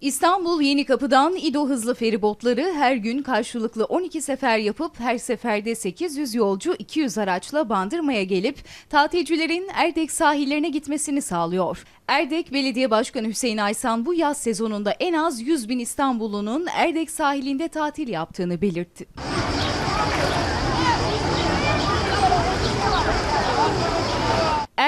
İstanbul Yeni Kapı'dan İdo hızlı feribotları her gün karşılıklı 12 sefer yapıp her seferde 800 yolcu 200 araçla Bandırma'ya gelip tatilcilerin Erdek sahillerine gitmesini sağlıyor. Erdek Belediye Başkanı Hüseyin Aysan bu yaz sezonunda en az 100 bin İstanbullunun Erdek sahilinde tatil yaptığını belirtti.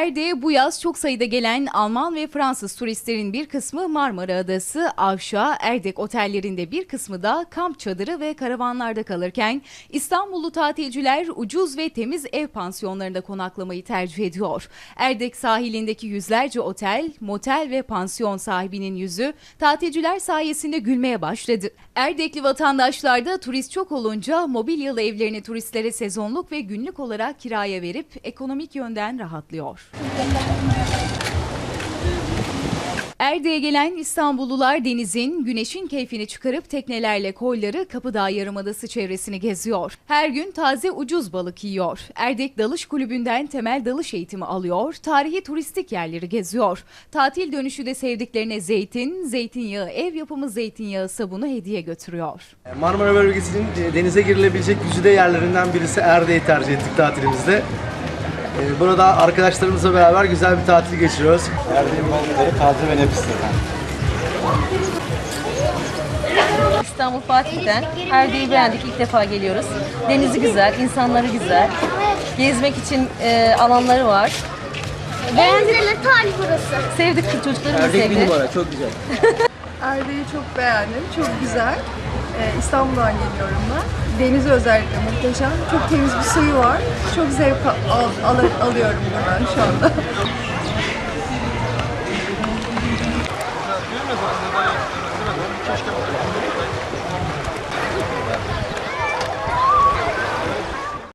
Erdek'e bu yaz çok sayıda gelen Alman ve Fransız turistlerin bir kısmı Marmara Adası, Avşa, Erdek otellerinde bir kısmı da kamp çadırı ve karavanlarda kalırken İstanbullu tatilciler ucuz ve temiz ev pansiyonlarında konaklamayı tercih ediyor. Erdek sahilindeki yüzlerce otel, motel ve pansiyon sahibinin yüzü tatilciler sayesinde gülmeye başladı. Erdekli vatandaşlar da turist çok olunca mobilyalı evlerini turistlere sezonluk ve günlük olarak kiraya verip ekonomik yönden rahatlıyor. Erdek'e gelen İstanbullular denizin, güneşin keyfini çıkarıp teknelerle koyları Kapıdağ Yarımadası çevresini geziyor. Her gün taze ucuz balık yiyor. Erdek Dalış Kulübü'nden temel dalış eğitimi alıyor, tarihi turistik yerleri geziyor. Tatil dönüşü de sevdiklerine zeytin, zeytinyağı, ev yapımı zeytinyağı sabunu hediye götürüyor. Marmara bölgesinin e, denize girilebilecek güzide yerlerinden birisi Erdek'i tercih ettik tatilimizde. E, Burada arkadaşlarımızla beraber güzel bir tatil geçiriyoruz. Erdek'in balıkları taze ve nefis. İstanbul Fatih'ten Erdek'i beğendik. ilk defa geliyoruz. Denizi güzel, insanları güzel. Gezmek için e, alanları var. En güzel tarih burası. Sevdik çocuklarımız sevdi. çok güzel. Erdek'i çok beğendim. Çok güzel. Ee, İstanbul'dan geliyorum ben. Denizi özellikle muhteşem. Çok temiz bir suyu var. Çok zevk al- al- alıyorum buradan şu anda.